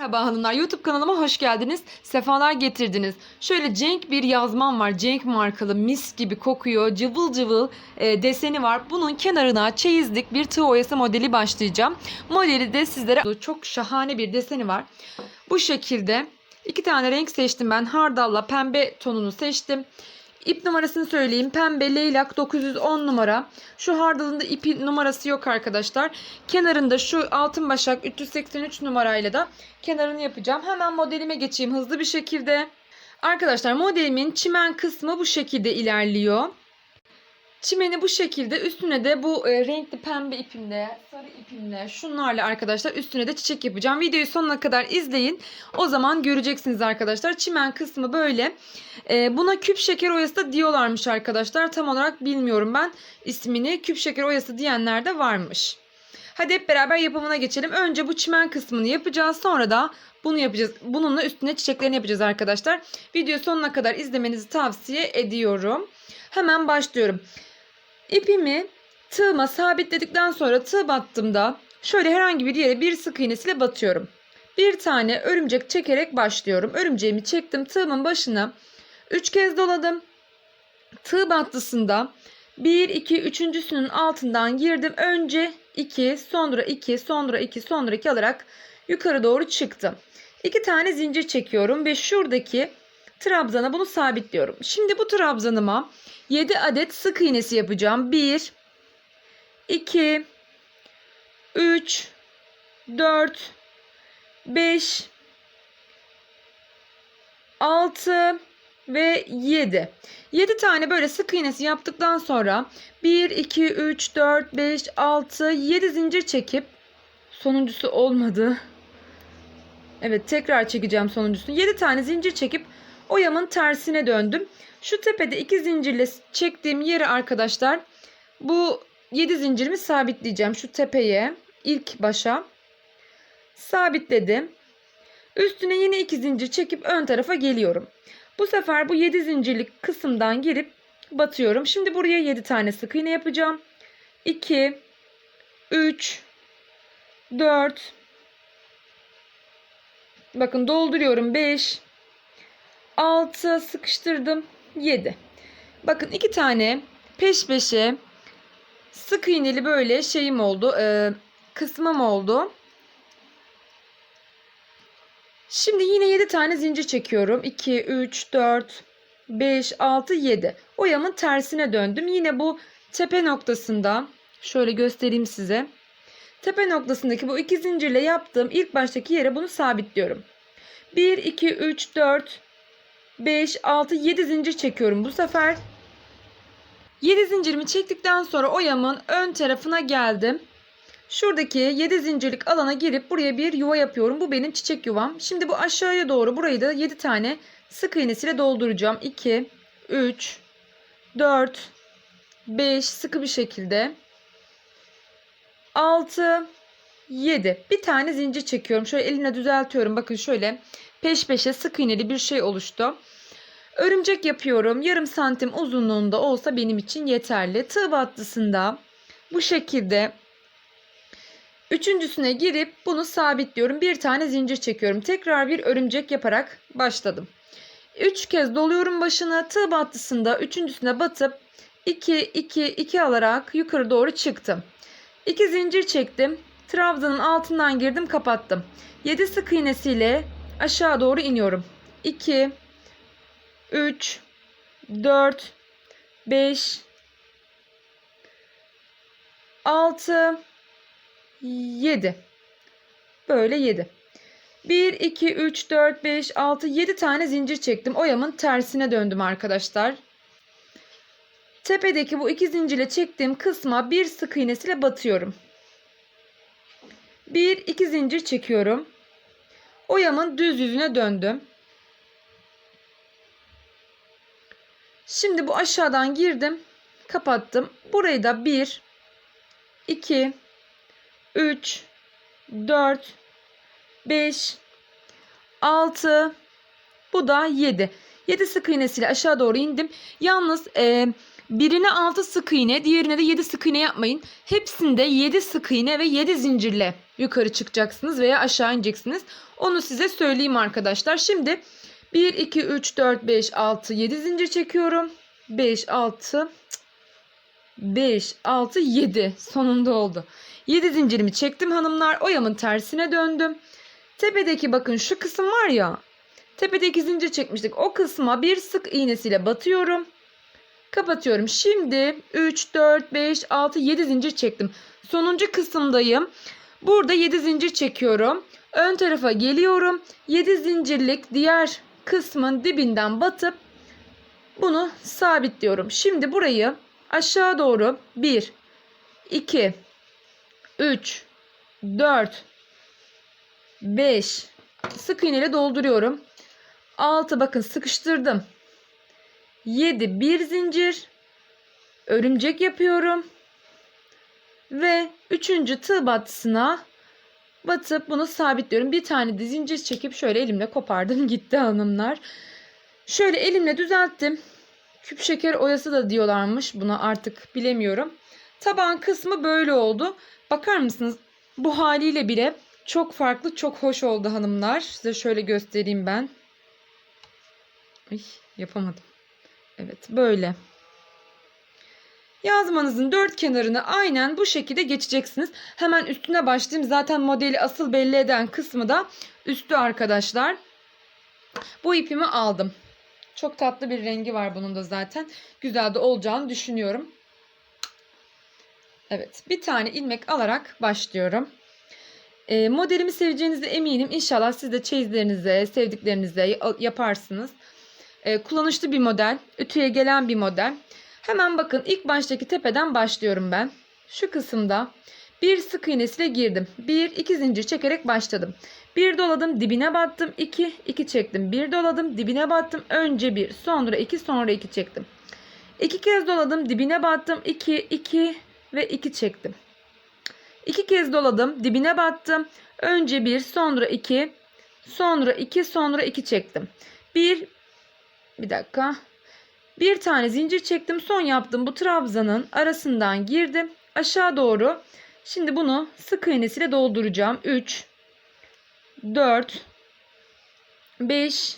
Merhaba hanımlar, YouTube kanalıma hoş geldiniz. Sefalar getirdiniz. Şöyle Cenk bir yazmam var. Cenk markalı, mis gibi kokuyor. Cıvıl cıvıl e, deseni var. Bunun kenarına çeyizlik bir tığ oyası modeli başlayacağım. Modeli de sizlere çok şahane bir deseni var. Bu şekilde iki tane renk seçtim ben. Hardalla pembe tonunu seçtim. İp numarasını söyleyeyim. Pembe leylak 910 numara. Şu hardalında ipi numarası yok arkadaşlar. Kenarında şu altın başak 383 numarayla da kenarını yapacağım. Hemen modelime geçeyim hızlı bir şekilde. Arkadaşlar modelimin çimen kısmı bu şekilde ilerliyor. Çimeni bu şekilde üstüne de bu e, renkli pembe ipimle, sarı ipimle şunlarla arkadaşlar üstüne de çiçek yapacağım. Videoyu sonuna kadar izleyin. O zaman göreceksiniz arkadaşlar. Çimen kısmı böyle. E, buna küp şeker oyası da diyorlarmış arkadaşlar. Tam olarak bilmiyorum ben ismini. Küp şeker oyası diyenler de varmış. Hadi hep beraber yapımına geçelim. Önce bu çimen kısmını yapacağız. Sonra da bunu yapacağız. Bununla üstüne çiçeklerini yapacağız arkadaşlar. Videoyu sonuna kadar izlemenizi tavsiye ediyorum. Hemen başlıyorum. İpimi tığıma sabitledikten sonra tığ battığımda şöyle herhangi bir yere bir sık iğnesiyle batıyorum. Bir tane örümcek çekerek başlıyorum. Örümceğimi çektim tığımın başına 3 kez doladım. Tığ battısında 1 2 üçüncüsünün altından girdim. Önce 2 sonra 2 sonra 2 sonra 2 alarak yukarı doğru çıktım. 2 tane zincir çekiyorum ve şuradaki trabzana bunu sabitliyorum. Şimdi bu trabzanıma 7 adet sık iğnesi yapacağım. 1 2 3 4 5 6 ve 7. 7 tane böyle sık iğnesi yaptıktan sonra 1 2 3 4 5 6 7 zincir çekip sonuncusu olmadı. Evet tekrar çekeceğim sonuncusunu. 7 tane zincir çekip oyamın tersine döndüm. Şu tepede iki zincirle çektiğim yeri arkadaşlar bu 7 zincirimi sabitleyeceğim. Şu tepeye ilk başa sabitledim. Üstüne yine iki zincir çekip ön tarafa geliyorum. Bu sefer bu 7 zincirlik kısımdan girip batıyorum. Şimdi buraya 7 tane sık iğne yapacağım. 2 3 4 Bakın dolduruyorum 5 6 sıkıştırdım 7. Bakın iki tane peş peşe sık iğneli böyle şeyim oldu. E, kısmım oldu. Şimdi yine 7 tane zincir çekiyorum. 2, 3, 4, 5, 6, 7. Oyamın tersine döndüm. Yine bu tepe noktasında şöyle göstereyim size. Tepe noktasındaki bu iki zincirle yaptığım ilk baştaki yere bunu sabitliyorum. 1, 2, 3, 4, 5, 6, 7 zincir çekiyorum bu sefer. 7 zincirimi çektikten sonra oyamın ön tarafına geldim. Şuradaki 7 zincirlik alana girip buraya bir yuva yapıyorum. Bu benim çiçek yuvam. Şimdi bu aşağıya doğru burayı da 7 tane sık iğnesiyle dolduracağım. 2, 3, 4, 5 sıkı bir şekilde. 6, 7. Bir tane zincir çekiyorum. Şöyle eline düzeltiyorum. Bakın şöyle peş peşe sık iğneli bir şey oluştu. Örümcek yapıyorum. Yarım santim uzunluğunda olsa benim için yeterli. Tığ battısında bu şekilde üçüncüsüne girip bunu sabitliyorum. Bir tane zincir çekiyorum. Tekrar bir örümcek yaparak başladım. Üç kez doluyorum başına. Tığ battısında üçüncüsüne batıp 2 2 2 alarak yukarı doğru çıktım. 2 zincir çektim. Trabzanın altından girdim, kapattım. 7 sık iğnesiyle aşağı doğru iniyorum. 2 3 4 5 6 7 böyle 7 1 2 3 4 5 6 7 tane zincir çektim. Oyamın tersine döndüm arkadaşlar. Tepedeki bu iki zincirle çektiğim kısma bir sık iğnesiyle batıyorum. 1 2 zincir çekiyorum. Oyamın düz yüzüne döndüm Şimdi bu aşağıdan girdim. Kapattım. Burayı da 1 2 3 4 5 6 bu da 7. 7 sık iğnesiyle aşağı doğru indim. Yalnız e, Birine 6 sık iğne, diğerine de 7 sık iğne yapmayın. Hepsinde 7 sık iğne ve 7 zincirle yukarı çıkacaksınız veya aşağı ineceksiniz. Onu size söyleyeyim arkadaşlar. Şimdi 1, 2, 3, 4, 5, 6, 7 zincir çekiyorum. 5, 6, 5, 6, 7. Sonunda oldu. 7 zincirimi çektim hanımlar. Oyamın tersine döndüm. Tepedeki bakın şu kısım var ya. Tepedeki zincir çekmiştik. O kısma bir sık iğnesiyle batıyorum. Kapatıyorum. Şimdi 3, 4, 5, 6, 7 zincir çektim. Sonuncu kısımdayım. Burada 7 zincir çekiyorum. Ön tarafa geliyorum. 7 zincirlik diğer kısmın dibinden batıp bunu sabitliyorum. Şimdi burayı aşağı doğru 1, 2, 3, 4, 5 sık iğneyle dolduruyorum. 6 bakın sıkıştırdım. 7 bir zincir örümcek yapıyorum. Ve 3. tığ battısına batıp bunu sabitliyorum. Bir tane de zincir çekip şöyle elimle kopardım gitti hanımlar. Şöyle elimle düzelttim. Küp şeker oyası da diyorlarmış. Buna artık bilemiyorum. Taban kısmı böyle oldu. Bakar mısınız? Bu haliyle bile çok farklı, çok hoş oldu hanımlar. Size şöyle göstereyim ben. Ay, yapamadım. Evet, böyle. Yazmanızın dört kenarını aynen bu şekilde geçeceksiniz. Hemen üstüne başlayayım. Zaten modeli asıl belli eden kısmı da üstü arkadaşlar. Bu ipimi aldım. Çok tatlı bir rengi var bunun da zaten. Güzel de olacağını düşünüyorum. Evet, bir tane ilmek alarak başlıyorum. E, modelimi seveceğinize eminim. İnşallah siz de çeyizlerinize, sevdiklerinize yaparsınız. E, kullanışlı bir model. Ütüye gelen bir model. Hemen bakın ilk baştaki tepeden başlıyorum ben. Şu kısımda bir sık iğnesiyle girdim. Bir, iki zincir çekerek başladım. Bir doladım, dibine battım. 2, 2 çektim. Bir doladım, dibine battım. Önce bir, sonra iki, sonra iki çektim. İki kez doladım, dibine battım. 2, 2 ve 2 çektim. İki kez doladım, dibine battım. Önce bir, sonra iki, sonra iki, sonra iki çektim. Bir, bir dakika. Bir tane zincir çektim. Son yaptım bu trabzanın arasından girdim. Aşağı doğru. Şimdi bunu sık iğnesiyle dolduracağım. 3 4 5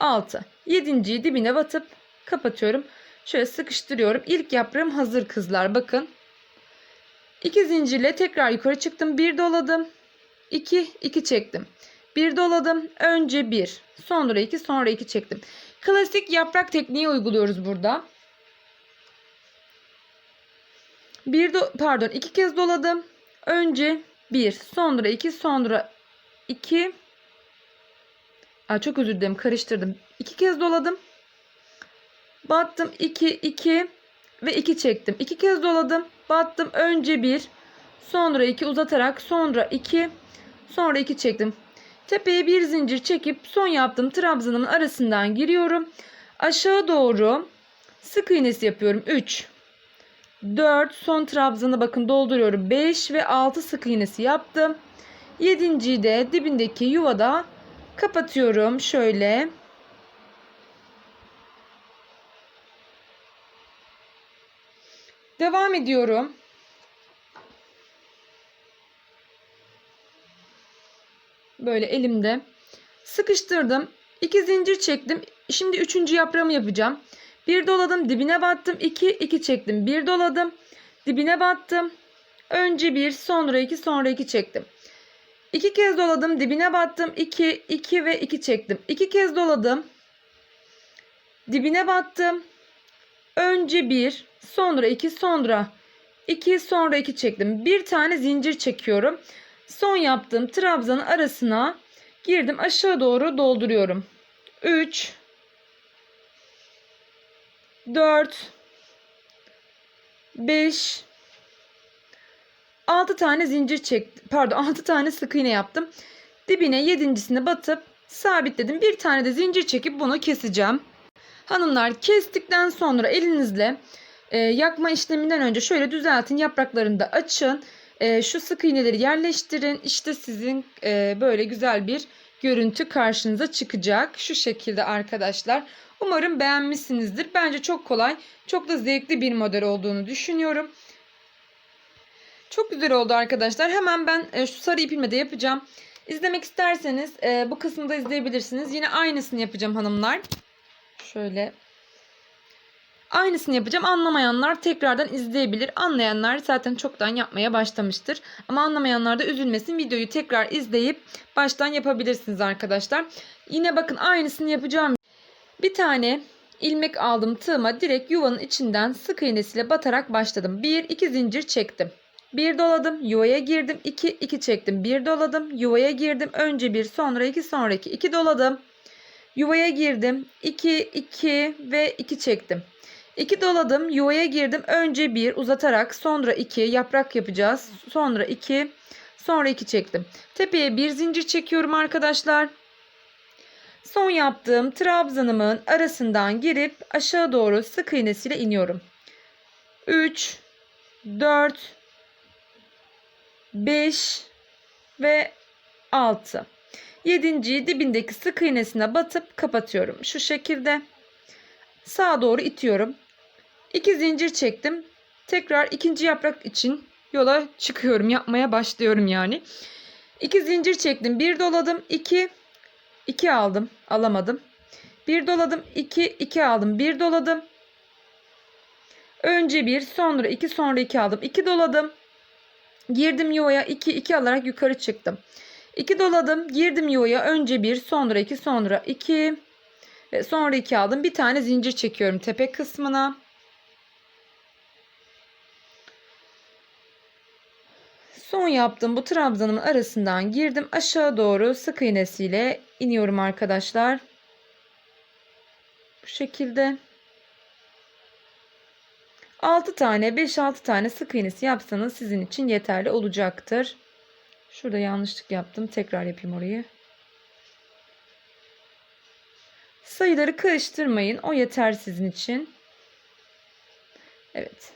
6 7. dibine batıp kapatıyorum. Şöyle sıkıştırıyorum. İlk yaprağım hazır kızlar. Bakın. 2 zincirle tekrar yukarı çıktım. Bir doladım. 2 2 çektim. Bir doladım. Önce bir. Sonra iki. Sonra iki çektim. Klasik yaprak tekniği uyguluyoruz burada. Bir do pardon iki kez doladım. Önce bir. Sonra iki. Sonra iki. Aa, çok özür dilerim karıştırdım. İki kez doladım. Battım 2 2 ve 2 çektim. 2 kez doladım. Battım önce 1 sonra 2 uzatarak sonra 2 sonra 2 çektim. Tepeye bir zincir çekip son yaptığım trabzanımın arasından giriyorum. Aşağı doğru sık iğnesi yapıyorum. 3 4 son trabzanı bakın dolduruyorum. 5 ve 6 sık iğnesi yaptım. 7. de dibindeki yuvada kapatıyorum. Şöyle. Devam ediyorum. Böyle elimde sıkıştırdım. 2 zincir çektim. Şimdi üçüncü yaprağımı yapacağım. Bir doladım, dibine battım. 2 2 çektim. Bir doladım, dibine battım. Önce bir, sonra iki, sonra iki çektim. İki kez doladım, dibine battım. 2 2 ve 2 çektim. İki kez doladım. Dibine battım. Önce bir, sonra iki, sonra iki, sonra iki çektim. Bir tane zincir çekiyorum. Son yaptığım trabzanın arasına girdim. Aşağı doğru dolduruyorum. 3 4 5 6 tane zincir çektim. Pardon 6 tane sık iğne yaptım. Dibine yedincisine batıp sabitledim. Bir tane de zincir çekip bunu keseceğim. Hanımlar kestikten sonra elinizle e, yakma işleminden önce şöyle düzeltin. Yapraklarını da açın. E, şu sık iğneleri yerleştirin. İşte sizin e, böyle güzel bir görüntü karşınıza çıkacak. Şu şekilde arkadaşlar. Umarım beğenmişsinizdir. Bence çok kolay, çok da zevkli bir model olduğunu düşünüyorum. Çok güzel oldu arkadaşlar. Hemen ben e, şu sarı ipimle de yapacağım. İzlemek isterseniz e, bu kısmı da izleyebilirsiniz. Yine aynısını yapacağım hanımlar. Şöyle. Aynısını yapacağım. Anlamayanlar tekrardan izleyebilir. Anlayanlar zaten çoktan yapmaya başlamıştır. Ama anlamayanlar da üzülmesin. Videoyu tekrar izleyip baştan yapabilirsiniz arkadaşlar. Yine bakın aynısını yapacağım. Bir tane ilmek aldım tığıma direkt yuvanın içinden sık iğnesiyle batarak başladım. 1 2 zincir çektim. Bir doladım, yuvaya girdim, 2 2 çektim. Bir doladım, yuvaya girdim. Önce bir, sonra iki, sonra iki. 2 doladım. Yuvaya girdim, 2 2 ve 2 çektim. 2 doladım, yuvaya girdim. Önce bir uzatarak, sonra 2 yaprak yapacağız. Sonra 2, sonra 2 çektim. Tepeye bir zincir çekiyorum arkadaşlar. Son yaptığım trabzanımın arasından girip aşağı doğru sık iğnesiyle iniyorum. 3 4 5 ve 6. Yedinciyi dibindeki sık iğnesine batıp kapatıyorum. Şu şekilde sağa doğru itiyorum. 2 zincir çektim. Tekrar ikinci yaprak için yola çıkıyorum. Yapmaya başlıyorum yani. 2 zincir çektim. Bir doladım. 2 2 aldım. Alamadım. Bir doladım. 2 2 aldım. Bir doladım. Önce bir, sonra 2, sonra 2 aldım. 2 doladım. Girdim yuvaya 2 2 alarak yukarı çıktım. 2 doladım. Girdim yuvaya önce 1 sonra 2 sonra 2 ve sonra 2 aldım. Bir tane zincir çekiyorum tepe kısmına. Son yaptığım bu trabzanımın arasından girdim. Aşağı doğru sık iğnesiyle iniyorum arkadaşlar. Bu şekilde. 6 tane 5-6 tane sık iğnesi yapsanız sizin için yeterli olacaktır. Şurada yanlışlık yaptım. Tekrar yapayım orayı. Sayıları karıştırmayın. O yeter sizin için. Evet.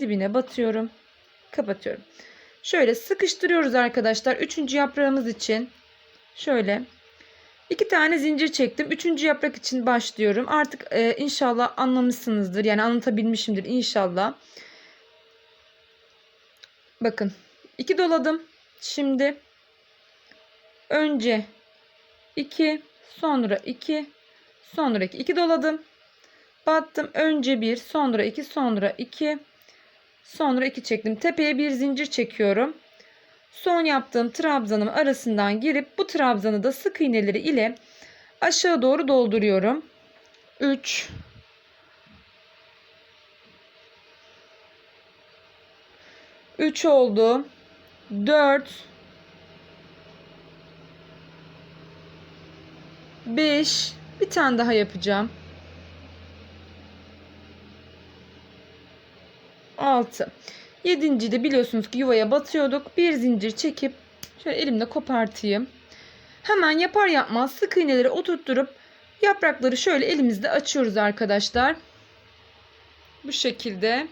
Dibine batıyorum. Kapatıyorum. Şöyle sıkıştırıyoruz arkadaşlar. Üçüncü yaprağımız için. Şöyle. İki tane zincir çektim. Üçüncü yaprak için başlıyorum. Artık e, inşallah anlamışsınızdır. Yani anlatabilmişimdir inşallah. Bakın. iki doladım. Şimdi önce 2 sonra 2 sonra 2 2 doladım. Battım. Önce 1 sonra 2 sonra 2 sonra 2 çektim. Tepeye bir zincir çekiyorum. Son yaptığım trabzanım arasından girip bu trabzanı da sık iğneleri ile aşağı doğru dolduruyorum. 3 3 oldu. 4 5 bir tane daha yapacağım. 6 Yedinci de biliyorsunuz ki yuvaya batıyorduk. Bir zincir çekip şöyle elimle kopartayım. Hemen yapar yapmaz sık iğneleri oturtturup yaprakları şöyle elimizde açıyoruz arkadaşlar. Bu şekilde.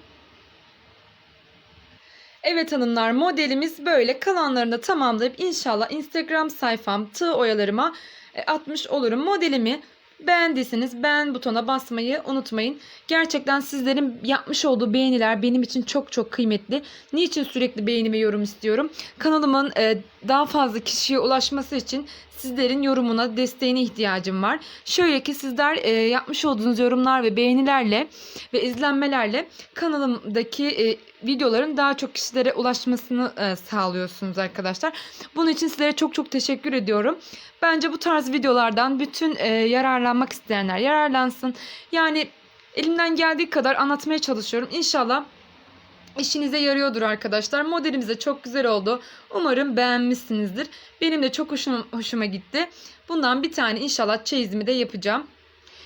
Evet hanımlar modelimiz böyle kalanlarını tamamlayıp inşallah Instagram sayfam tığ oyalarıma e, atmış olurum. Modelimi Beğendiyseniz beğen butona basmayı unutmayın. Gerçekten sizlerin yapmış olduğu beğeniler benim için çok çok kıymetli. Niçin sürekli beğeni ve yorum istiyorum? Kanalımın e, daha fazla kişiye ulaşması için sizlerin yorumuna, desteğine ihtiyacım var. Şöyle ki sizler e, yapmış olduğunuz yorumlar ve beğenilerle ve izlenmelerle kanalımdaki e, videoların daha çok kişilere ulaşmasını e, sağlıyorsunuz arkadaşlar. Bunun için sizlere çok çok teşekkür ediyorum. Bence bu tarz videolardan bütün e, yararlanmak isteyenler yararlansın. Yani elimden geldiği kadar anlatmaya çalışıyorum. İnşallah işinize yarıyordur arkadaşlar. Modelimiz de çok güzel oldu. Umarım beğenmişsinizdir. Benim de çok hoşuma, hoşuma gitti. Bundan bir tane inşallah çeyizimi de yapacağım.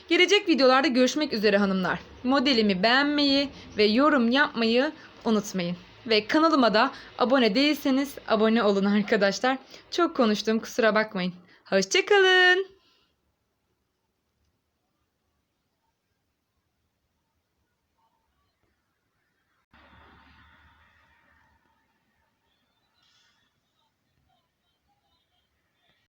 Gelecek videolarda görüşmek üzere hanımlar. Modelimi beğenmeyi ve yorum yapmayı unutmayın. Ve kanalıma da abone değilseniz abone olun arkadaşlar. Çok konuştum kusura bakmayın. Hoşçakalın.